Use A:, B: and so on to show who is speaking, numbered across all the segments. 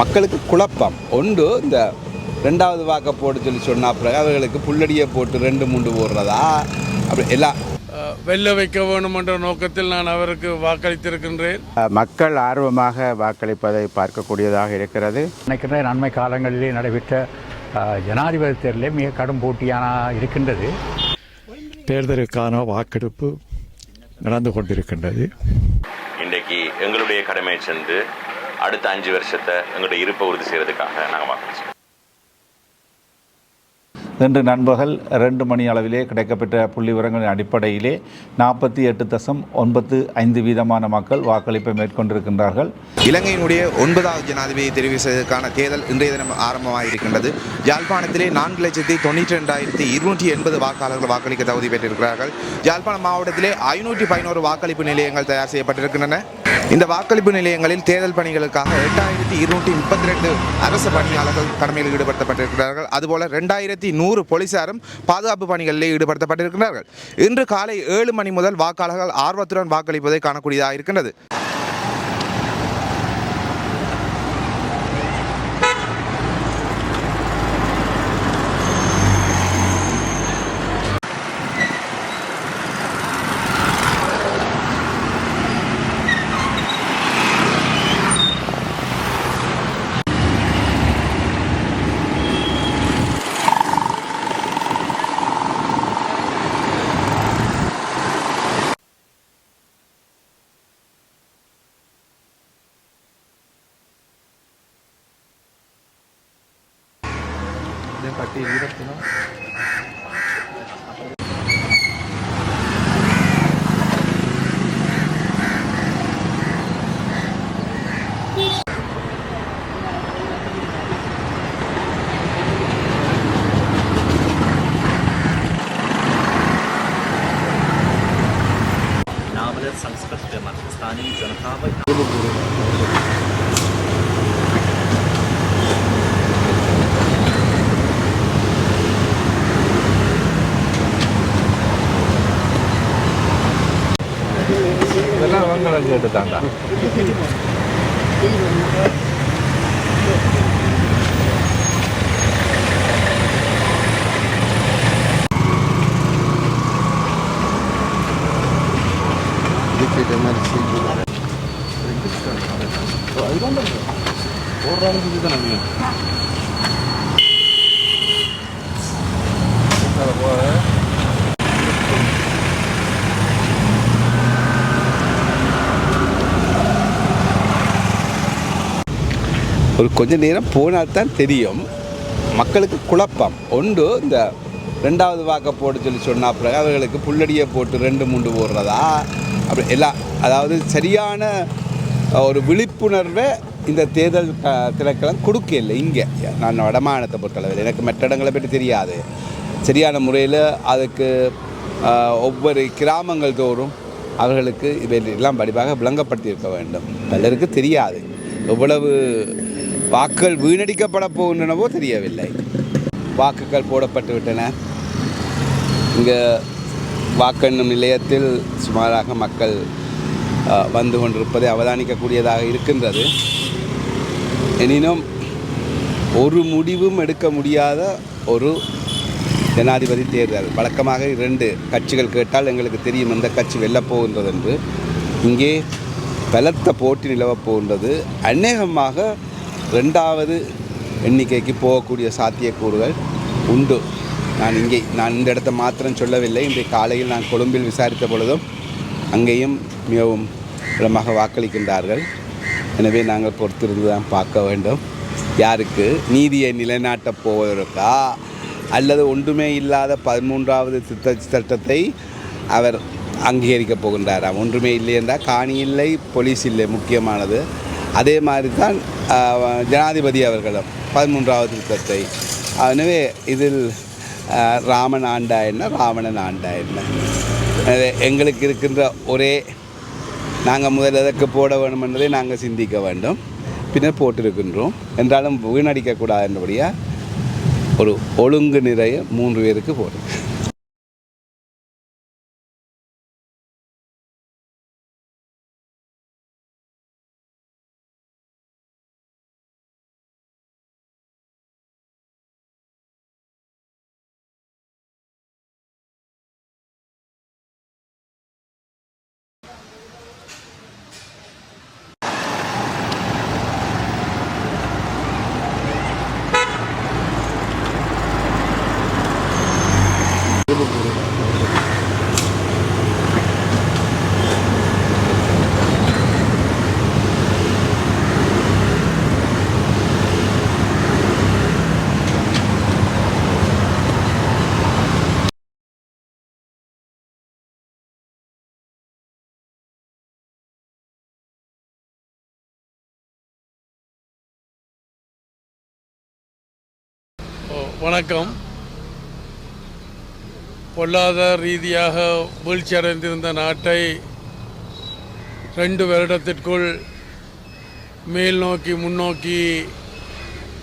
A: மக்களுக்கு குழப்பம் ஒன்று இந்த ரெண்டாவது வாக்க போட்டு சொல்லி சொன்னால் பிறகு அவர்களுக்கு புல்லடியை போட்டு ரெண்டு மூன்று போடுறதா அப்படி எல்லாம்
B: வெல்ல வைக்க வேணும் என்ற நோக்கத்தில் நான் அவருக்கு வாக்களித்திருக்கின்றேன்
A: மக்கள் ஆர்வமாக வாக்களிப்பதை பார்க்கக்கூடியதாக இருக்கிறது நினைக்கின்ற நன்மை காலங்களிலே நடைபெற்ற ஜனாதிபதி தேர்தலே மிக கடும் போட்டியான இருக்கின்றது தேர்தலுக்கான வாக்கெடுப்பு நடந்து கொண்டிருக்கின்றது
C: இன்றைக்கு எங்களுடைய கடமை சென்று அடுத்த அஞ்சு வருஷத்தை எங்களுடைய இருப்பை உறுதி செய்வதற்காக நாங்கள் வாக்களிச்சோம்
A: இன்று நண்பகல் ரெண்டு மணி அளவிலே கிடைக்கப்பெற்ற புள்ளி விவரங்களின் அடிப்படையிலே நாற்பத்தி எட்டு தசம் ஒன்பத்து ஐந்து வீதமான மக்கள் வாக்களிப்பை மேற்கொண்டிருக்கின்றார்கள் இலங்கையினுடைய ஒன்பதாவது ஜனாதிபதியை தெரிவு செய்வதற்கான தேர்தல் இன்றைய தினம் ஆரம்பமாக இருக்கின்றது யாழ்ப்பாணத்திலே நான்கு லட்சத்தி தொண்ணூற்றி ரெண்டாயிரத்தி இருநூற்றி எண்பது வாக்காளர்கள் வாக்களிக்க தகுதி பெற்றிருக்கிறார்கள் யாழ்ப்பாணம் மாவட்டத்திலே ஐநூற்றி பதினோரு வாக்களிப்பு நிலையங்கள் தயார் செய்யப்பட்டிருக்கின்றன இந்த வாக்களிப்பு நிலையங்களில் தேர்தல் பணிகளுக்காக எட்டாயிரத்தி இருநூற்றி முப்பத்தி ரெண்டு அரசு பணியாளர்கள் கடமையில் ஈடுபடுத்தப்பட்டிருக்கிறார்கள் அதுபோல ரெண்டாயிரத்தி நூறு போலீசாரும் பாதுகாப்பு பணிகளில் ஈடுபடுத்தப்பட்டிருக்கிறார்கள் இன்று காலை ஏழு மணி முதல் வாக்காளர்கள் ஆர்வத்துடன் வாக்களிப்பதை காணக்கூடியதாக இருக்கின்றது பட்டி இருபத்தி 真的。ஒரு கொஞ்ச நேரம் போனால் தான் தெரியும் மக்களுக்கு குழப்பம் ஒன்று இந்த ரெண்டாவது வாக்க போட்டு சொல்லி சொன்னால் பிறகு அவர்களுக்கு புல்லடியை போட்டு ரெண்டு மூன்று போடுறதா அப்படி எல்லாம் அதாவது சரியான ஒரு விழிப்புணர்வை இந்த தேர்தல் திணைக்களம் கொடுக்க இல்லை இங்கே நான் வடமாநிலத்தை பொறுத்தளவில் எனக்கு மற்ற இடங்களை பற்றி தெரியாது சரியான முறையில் அதுக்கு ஒவ்வொரு கிராமங்கள் தோறும் அவர்களுக்கு எல்லாம் படிப்பாக விளங்கப்படுத்தியிருக்க வேண்டும் பலருக்கு தெரியாது எவ்வளவு வாக்குகள் வீணடிக்கப்பட போகின்றனவோ தெரியவில்லை வாக்குகள் போடப்பட்டு விட்டன இங்கே வாக்கெண்ணும் நிலையத்தில் சுமாராக மக்கள் வந்து கொண்டிருப்பதை அவதானிக்கக்கூடியதாக இருக்கின்றது எனினும் ஒரு முடிவும் எடுக்க முடியாத ஒரு ஜனாதிபதி தேர்தல் வழக்கமாக இரண்டு கட்சிகள் கேட்டால் எங்களுக்கு தெரியும் எந்த கட்சி வெல்லப்போகின்றது என்று இங்கே பலத்த போட்டி நிலவப்போகின்றது அநேகமாக ரெண்டாவது எண்ணிக்கைக்கு போகக்கூடிய சாத்தியக்கூறுகள் உண்டு நான் இங்கே நான் இந்த இடத்த மாத்திரம் சொல்லவில்லை இன்றைய காலையில் நான் கொழும்பில் விசாரித்த பொழுதும் அங்கேயும் மிகவும் இடமாக வாக்களிக்கின்றார்கள் எனவே நாங்கள் பொறுத்திருந்து தான் பார்க்க வேண்டும் யாருக்கு நீதியை நிலைநாட்டப் போவதற்கா அல்லது ஒன்றுமே இல்லாத பதிமூன்றாவது திட்ட சட்டத்தை அவர் அங்கீகரிக்கப் போகின்றாரா ஒன்றுமே இல்லை என்றால் காணி இல்லை போலீஸ் இல்லை முக்கியமானது அதே மாதிரி தான் ஜனாதிபதி அவர்களும் பதிமூன்றாவது யுத்தத்தை எனவே இதில் ராமன் ஆண்டா என்ன ராவணன் ஆண்டா என்ன எங்களுக்கு இருக்கின்ற ஒரே நாங்கள் முதல் எதற்கு போட வேண்டும் என்பதை நாங்கள் சிந்திக்க வேண்டும் பின்னர் போட்டிருக்கின்றோம் என்றாலும் வீணடிக்கக்கூடாது என்றபடியாக ஒரு ஒழுங்கு நிறைய மூன்று பேருக்கு போட்டிருக்கு
B: வணக்கம் பொருளாதார ரீதியாக வீழ்ச்சி அடைந்திருந்த நாட்டை ரெண்டு வருடத்திற்குள் மேல் நோக்கி முன்னோக்கி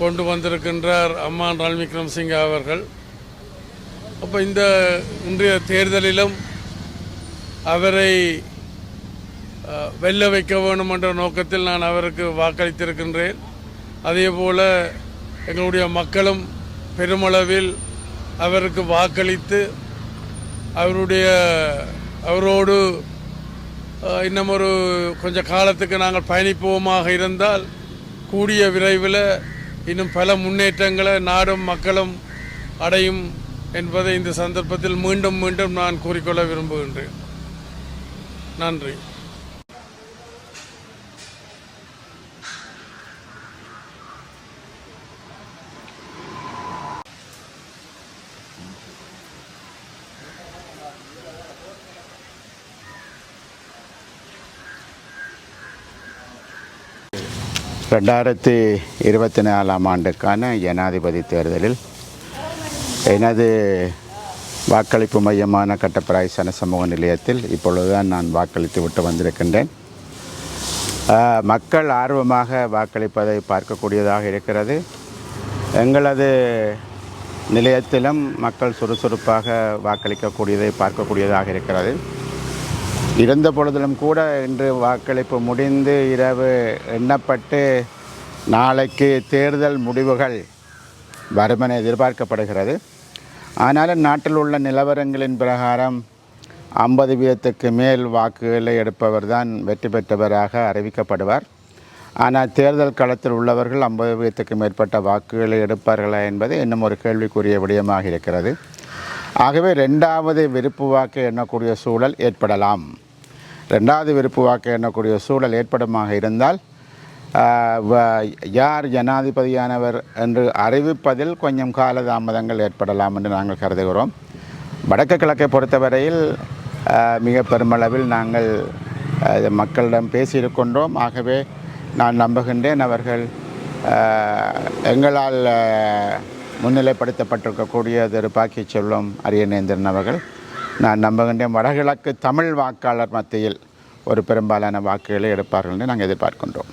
B: கொண்டு வந்திருக்கின்றார் அம்மா ரணில் சிங் அவர்கள் அப்போ இந்த இன்றைய தேர்தலிலும் அவரை வெல்ல வைக்க வேண்டும் என்ற நோக்கத்தில் நான் அவருக்கு வாக்களித்திருக்கின்றேன் அதே போல் எங்களுடைய மக்களும் பெருமளவில் அவருக்கு வாக்களித்து அவருடைய அவரோடு இன்னும் ஒரு காலத்துக்கு நாங்கள் பயணிப்போமாக இருந்தால் கூடிய விரைவில் இன்னும் பல முன்னேற்றங்களை நாடும் மக்களும் அடையும் என்பதை இந்த சந்தர்ப்பத்தில் மீண்டும் மீண்டும் நான் கூறிக்கொள்ள விரும்புகின்றேன் நன்றி
A: ரெண்டாயிரத்தி இருபத்தி நாலாம் ஆண்டுக்கான ஜனாதிபதி தேர்தலில் எனது வாக்களிப்பு மையமான சன சமூக நிலையத்தில் இப்பொழுது தான் நான் வாக்களித்து விட்டு வந்திருக்கின்றேன் மக்கள் ஆர்வமாக வாக்களிப்பதை பார்க்கக்கூடியதாக இருக்கிறது எங்களது நிலையத்திலும் மக்கள் சுறுசுறுப்பாக வாக்களிக்கக்கூடியதை பார்க்கக்கூடியதாக இருக்கிறது இருந்த பொழுதிலும் கூட இன்று வாக்களிப்பு முடிந்து இரவு எண்ணப்பட்டு நாளைக்கு தேர்தல் முடிவுகள் வருமென எதிர்பார்க்கப்படுகிறது ஆனாலும் நாட்டில் உள்ள நிலவரங்களின் பிரகாரம் ஐம்பது வீதத்துக்கு மேல் வாக்குகளை எடுப்பவர் தான் வெற்றி பெற்றவராக அறிவிக்கப்படுவார் ஆனால் தேர்தல் களத்தில் உள்ளவர்கள் ஐம்பது வீதத்துக்கு மேற்பட்ட வாக்குகளை எடுப்பார்களா என்பது இன்னும் ஒரு கேள்விக்குரிய விடயமாக இருக்கிறது ஆகவே ரெண்டாவது விருப்பு வாக்கு எண்ணக்கூடிய சூழல் ஏற்படலாம் ரெண்டாவது விருப்பு வாக்கு எண்ணக்கூடிய சூழல் ஏற்படுமாக இருந்தால் யார் ஜனாதிபதியானவர் என்று அறிவிப்பதில் கொஞ்சம் காலதாமதங்கள் ஏற்படலாம் என்று நாங்கள் கருதுகிறோம் வடக்கு கிழக்கை பொறுத்தவரையில் மிக பெருமளவில் நாங்கள் மக்களிடம் பேசியிருக்கின்றோம் ஆகவே நான் நம்புகின்றேன் அவர்கள் எங்களால் முன்னிலைப்படுத்தப்பட்டிருக்கக்கூடிய திரு பாக்கிய செல்வம் அரியநேந்திரன் அவர்கள் நான் நம்புகின்ற வடகிழக்கு தமிழ் வாக்காளர் மத்தியில் ஒரு பெரும்பாலான வாக்குகளை எடுப்பார்கள் என்று நாங்கள் எதிர்பார்க்கின்றோம்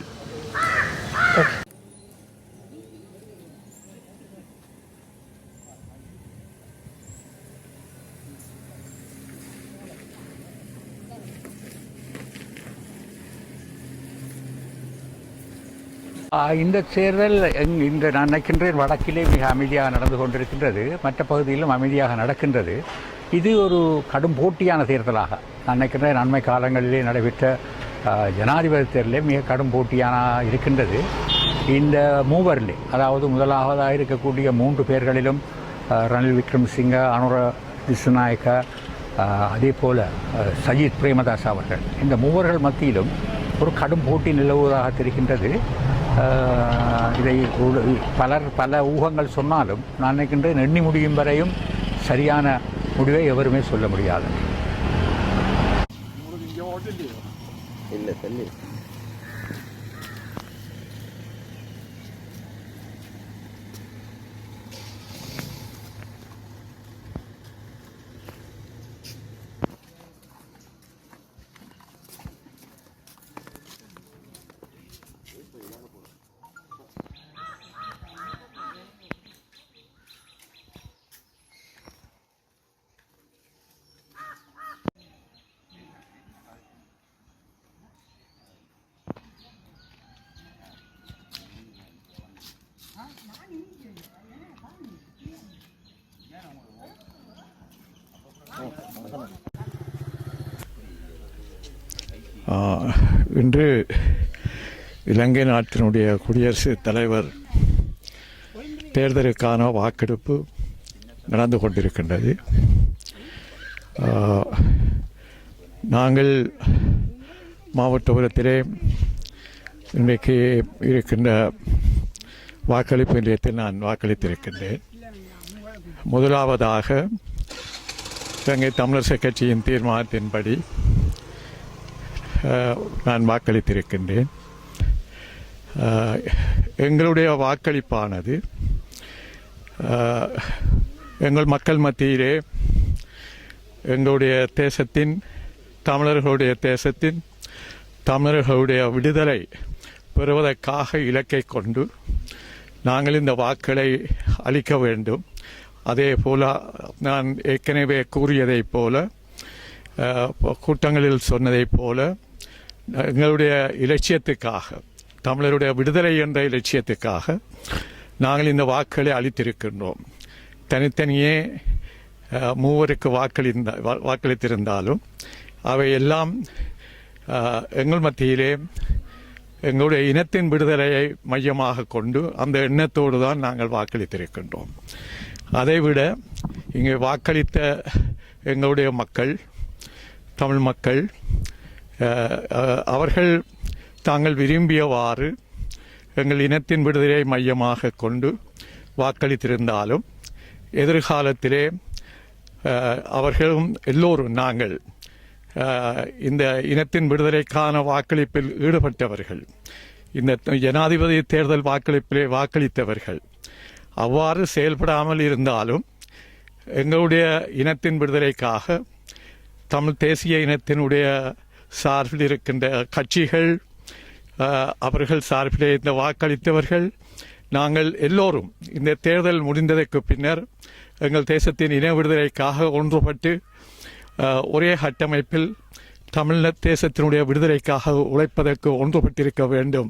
A: இந்த தேர்தல் இந்த நான் நினைக்கின்றேன் வடக்கிலே மிக அமைதியாக நடந்து கொண்டிருக்கின்றது மற்ற பகுதியிலும் அமைதியாக நடக்கின்றது இது ஒரு கடும் போட்டியான தேர்தலாக நான் நினைக்கிறேன் நன்மை காலங்களிலே நடைபெற்ற ஜனாதிபதி தேர்தலே மிக கடும் போட்டியான இருக்கின்றது இந்த மூவரிலே அதாவது முதலாவதாக இருக்கக்கூடிய மூன்று பேர்களிலும் ரணில் விக்ரம்சிங்க அனுர திசுநாயக்க அதே போல் சஜித் பிரேமதாஸ் அவர்கள் இந்த மூவர்கள் மத்தியிலும் ஒரு கடும் போட்டி நிலவுவதாக தெரிகின்றது இதை பலர் பல ஊகங்கள் சொன்னாலும் நான் நினைக்கின்றேன் எண்ணி முடியும் வரையும் சரியான முடிவை எவருமே சொல்ல முடியாது இல்லை தள்ளி
B: இன்று இலங்கை நாட்டினுடைய குடியரசுத் தலைவர் தேர்தலுக்கான வாக்கெடுப்பு நடந்து கொண்டிருக்கின்றது நாங்கள் மாவட்டபுரத்திலே இன்றைக்கு இருக்கின்ற வாக்களிப்பு நிலையத்தில் நான் வாக்களித்திருக்கின்றேன் முதலாவதாக இலங்கை தமிழரசு கட்சியின் தீர்மானத்தின்படி நான் வாக்களித்திருக்கின்றேன் எங்களுடைய வாக்களிப்பானது எங்கள் மக்கள் மத்தியிலே எங்களுடைய தேசத்தின் தமிழர்களுடைய தேசத்தின் தமிழர்களுடைய விடுதலை பெறுவதற்காக இலக்கை கொண்டு நாங்கள் இந்த வாக்களை அளிக்க வேண்டும் அதே போல நான் ஏற்கனவே கூறியதைப் போல கூட்டங்களில் சொன்னதைப் போல எங்களுடைய இலட்சியத்துக்காக தமிழருடைய விடுதலை என்ற இலட்சியத்துக்காக நாங்கள் இந்த வாக்களை அளித்திருக்கின்றோம் தனித்தனியே மூவருக்கு வாக்களிந்த வாக்களித்திருந்தாலும் அவை எல்லாம் எங்கள் மத்தியிலே எங்களுடைய இனத்தின் விடுதலையை மையமாக கொண்டு அந்த எண்ணத்தோடு தான் நாங்கள் வாக்களித்திருக்கின்றோம் அதைவிட இங்கே வாக்களித்த எங்களுடைய மக்கள் தமிழ் மக்கள் அவர்கள் தாங்கள் விரும்பியவாறு எங்கள் இனத்தின் விடுதலை மையமாக கொண்டு வாக்களித்திருந்தாலும் எதிர்காலத்திலே அவர்களும் எல்லோரும் நாங்கள் இந்த இனத்தின் விடுதலைக்கான வாக்களிப்பில் ஈடுபட்டவர்கள் இந்த ஜனாதிபதி தேர்தல் வாக்களிப்பிலே வாக்களித்தவர்கள் அவ்வாறு செயல்படாமல் இருந்தாலும் எங்களுடைய இனத்தின் விடுதலைக்காக தமிழ் தேசிய இனத்தினுடைய சார்பில் இருக்கின்ற கட்சிகள் அவர்கள் சார்பிலே இந்த வாக்களித்தவர்கள் நாங்கள் எல்லோரும் இந்த தேர்தல் முடிந்ததற்கு பின்னர் எங்கள் தேசத்தின் இன விடுதலைக்காக ஒன்றுபட்டு ஒரே கட்டமைப்பில் தமிழ் தேசத்தினுடைய விடுதலைக்காக உழைப்பதற்கு ஒன்றுபட்டிருக்க வேண்டும்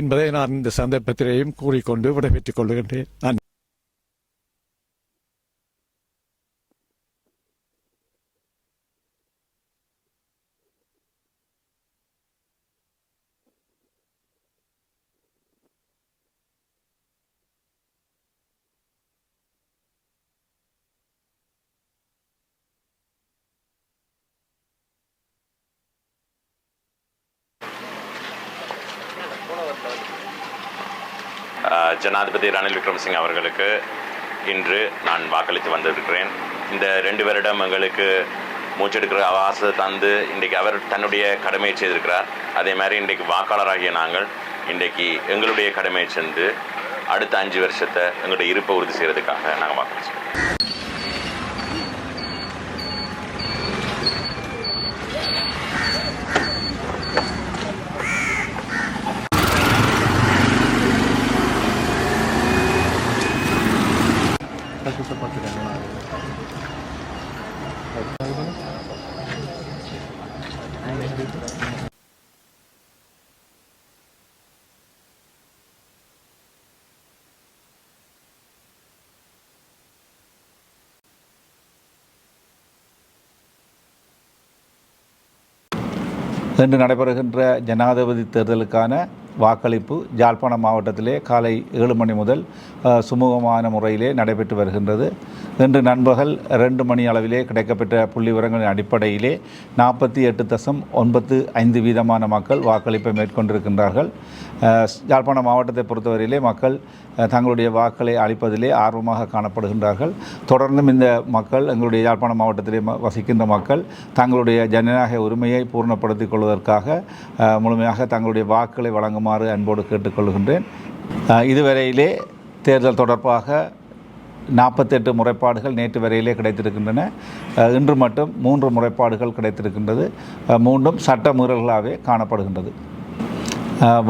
B: என்பதை நான் இந்த சந்தர்ப்பத்திலேயும் கூறிக்கொண்டு விடைபெற்றுக் கொள்கின்றேன் ஜனாதிபதி ரணில் விக்ரமசிங் அவர்களுக்கு இன்று நான் வாக்களித்து வந்திருக்கிறேன் இந்த ரெண்டு வருடம் எங்களுக்கு மூச்செடுக்கிற அவகாசத்தை தந்து இன்றைக்கு அவர் தன்னுடைய கடமையை செய்திருக்கிறார் அதே மாதிரி இன்றைக்கு வாக்காளராகிய நாங்கள்
A: இன்றைக்கு எங்களுடைய கடமையை சென்று அடுத்த அஞ்சு வருஷத்தை எங்களுடைய இருப்பை உறுதி செய்கிறதுக்காக நாங்கள் வாக்களிச்சோம் இன்று நடைபெறுகின்ற ஜனாதிபதி தேர்தலுக்கான வாக்களிப்பு ஜாழ்ப்பாணம் மாவட்டத்திலே காலை ஏழு மணி முதல் சுமூகமான முறையிலே நடைபெற்று வருகின்றது இன்று நண்பகல் ரெண்டு மணி அளவிலே கிடைக்கப்பெற்ற புள்ளி விவரங்களின் அடிப்படையிலே நாற்பத்தி எட்டு தசம் ஒன்பத்து ஐந்து வீதமான மக்கள் வாக்களிப்பை மேற்கொண்டிருக்கின்றார்கள் ஜாழ்ப்பாணம் மாவட்டத்தை பொறுத்தவரையிலே மக்கள் தங்களுடைய வாக்களை அளிப்பதிலே ஆர்வமாக காணப்படுகின்றார்கள் தொடர்ந்தும் இந்த மக்கள் எங்களுடைய யாழ்ப்பாணம் மாவட்டத்திலே வசிக்கின்ற மக்கள் தங்களுடைய ஜனநாயக உரிமையை பூர்ணப்படுத்திக் கொள்வதற்காக முழுமையாக தங்களுடைய வாக்களை வழங்கும் வழங்குமாறு அன்போடு கேட்டுக்கொள்கின்றேன் இதுவரையிலே தேர்தல் தொடர்பாக நாற்பத்தெட்டு முறைப்பாடுகள் நேற்று வரையிலே கிடைத்திருக்கின்றன இன்று மட்டும் மூன்று முறைப்பாடுகள் கிடைத்திருக்கின்றது மூன்றும் சட்ட மீறல்களாகவே காணப்படுகின்றது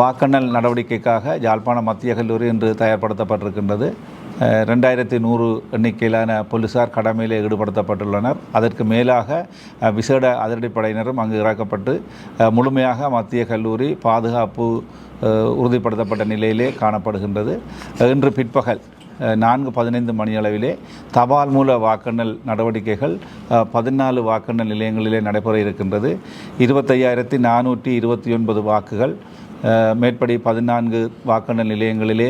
A: வாக்கண்ணல் நடவடிக்கைக்காக யாழ்ப்பாண மத்திய கல்லூரி இன்று தயார்படுத்தப்பட்டிருக்கின்றது ரெண்டாயிரத்தி நூறு எண்ணிக்கையிலான போலீஸார் கடமையில் ஈடுபடுத்தப்பட்டுள்ளனர் அதற்கு மேலாக விசேட அதிரடிப்படையினரும் அங்கு இறக்கப்பட்டு முழுமையாக மத்திய கல்லூரி பாதுகாப்பு உறுதிப்படுத்தப்பட்ட நிலையிலே காணப்படுகின்றது இன்று பிற்பகல் நான்கு பதினைந்து மணியளவிலே தபால் மூல வாக்கெண்ணல் நடவடிக்கைகள் பதினாலு வாக்கெண்ணல் நிலையங்களிலே நடைபெற இருக்கின்றது இருபத்தையாயிரத்தி நானூற்றி இருபத்தி ஒன்பது வாக்குகள் மேற்படி பதினான்கு வாக்காளர் நிலையங்களிலே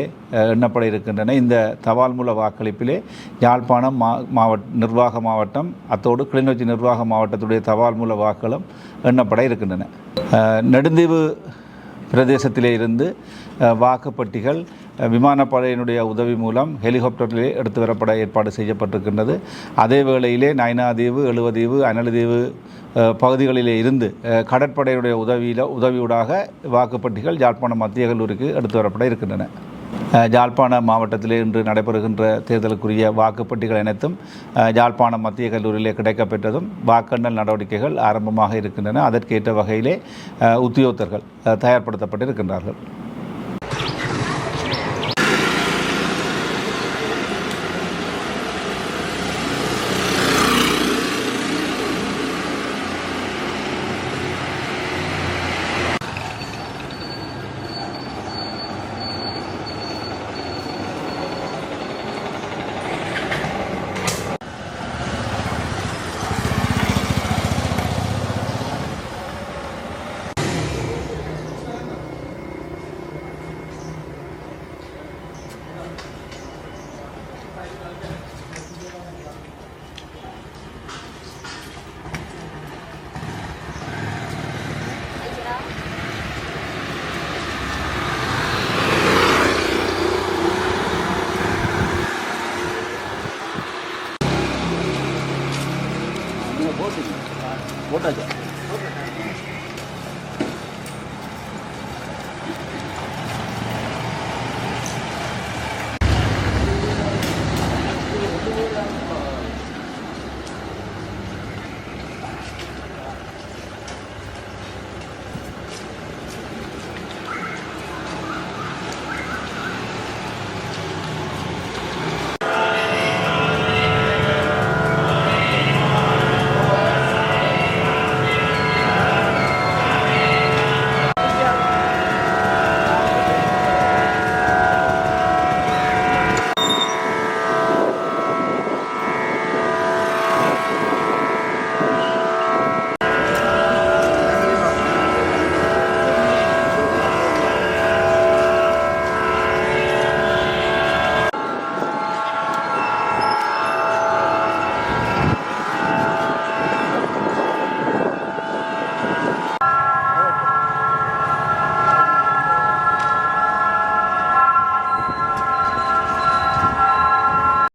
A: எண்ணப்பட இருக்கின்றன இந்த தபால் மூல வாக்களிப்பிலே யாழ்ப்பாணம் மா மாவட்ட நிர்வாக மாவட்டம் அத்தோடு கிளிநொச்சி நிர்வாக மாவட்டத்துடைய தபால் மூல வாக்களும் எண்ணப்பட இருக்கின்றன நெடுந்தீவு பிரதேசத்திலே இருந்து வாக்குப்பட்டிகள் விமானப்படையினுடைய உதவி மூலம் ஹெலிகாப்டரிலே எடுத்து வரப்பட ஏற்பாடு செய்யப்பட்டிருக்கின்றது அதே வேளையிலே நைனாதீவு எழுவதீவு அனலதீவு பகுதிகளிலே இருந்து கடற்படையினுடைய உதவியில் உதவியூடாக வாக்குப்பட்டிகள் யாழ்ப்பாணம் மத்திய கல்லூரிக்கு எடுத்து வரப்பட இருக்கின்றன ஜாழ்ப்பாண மாவட்டத்தில் இன்று நடைபெறுகின்ற தேர்தலுக்குரிய வாக்குப்பட்டிகள் அனைத்தும் ஜாழ்ப்பாணம் மத்திய கல்லூரியிலே கிடைக்கப்பெற்றதும் வாக்கண்ணல் நடவடிக்கைகள் ஆரம்பமாக இருக்கின்றன அதற்கேற்ற வகையிலே உத்தியோகத்தர்கள் தயார்படுத்தப்பட்டிருக்கின்றார்கள்